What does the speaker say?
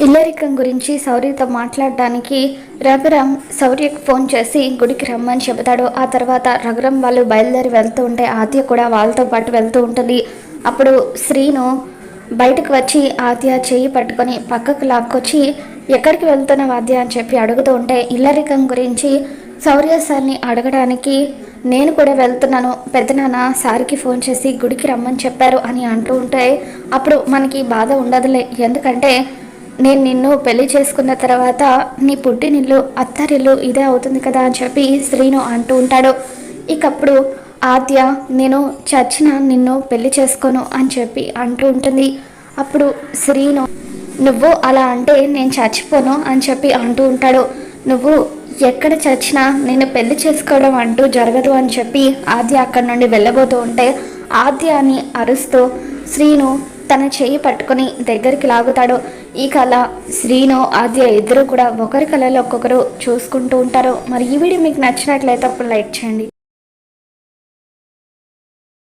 ఇల్లరికం గురించి శౌర్యతో మాట్లాడడానికి రఘురామ్ శౌర్యకు ఫోన్ చేసి గుడికి రమ్మని చెబుతాడు. ఆ తర్వాత రఘురామ్ వాళ్ళు బయలుదేరి వెళ్తూ ఉంటే ఆద్య కూడా వాళ్ళతో పాటు వెళ్తూ ఉంటుంది. అప్పుడు శ్రీను బయటకు వచ్చి ఆద్య చేయి పట్టుకొని పక్కకు లాక్కొచ్చి ఎక్కడికి వెళ్తున్నావు ఆద్య? అని చెప్పి అడుగుతూ ఉంటే ఇల్లరికం గురించి శౌర్య సార్ని అడగడానికి నేను కూడా వెళ్తున్నాను. పెద్దనాన్న సార్కి ఫోన్ చేసి గుడికి రమ్మని చెప్పారు అని అంటూ ఉంటే అప్పుడు మనకి బాధ ఉండదులే. ఎందుకంటే నేను నిన్ను పెళ్ళి చేసుకున్న తర్వాత నీ పుట్టినిల్లు అత్తరిల్లు ఇదే అవుతుంది కదా అని చెప్పి శ్రీను అంటూ ఉంటాడు. ఇకప్పుడు ఆద్య నేను చచ్చిన నిన్ను పెళ్ళి చేసుకోను అని చెప్పి అంటూ ఉంటుంది. అప్పుడు శ్రీను నువ్వు అలా అంటే నేను చచ్చిపోను అని చెప్పి అంటూ ఉంటాడు. నువ్వు ఎక్కడ చచ్చినా నేను పెళ్ళి చేసుకోవడం అంటూ జరగదు అని చెప్పి ఆద్య అక్కడి నుండి వెళ్ళబోతూ ఉంటే ఆద్య అని అరుస్తూ శ్రీను తన చేయి పట్టుకొని దగ్గరికి లాగుతాడు. ఈ కళ శ్రీను ఆద్య ఇద్దరు కూడా ఒకరి కళలో ఒక్కొక్కరు చూసుకుంటూ ఉంటారు. మరి ఈ వీడియో మీకు నచ్చినట్లయితే అప్పుడు లైక్ చేయండి.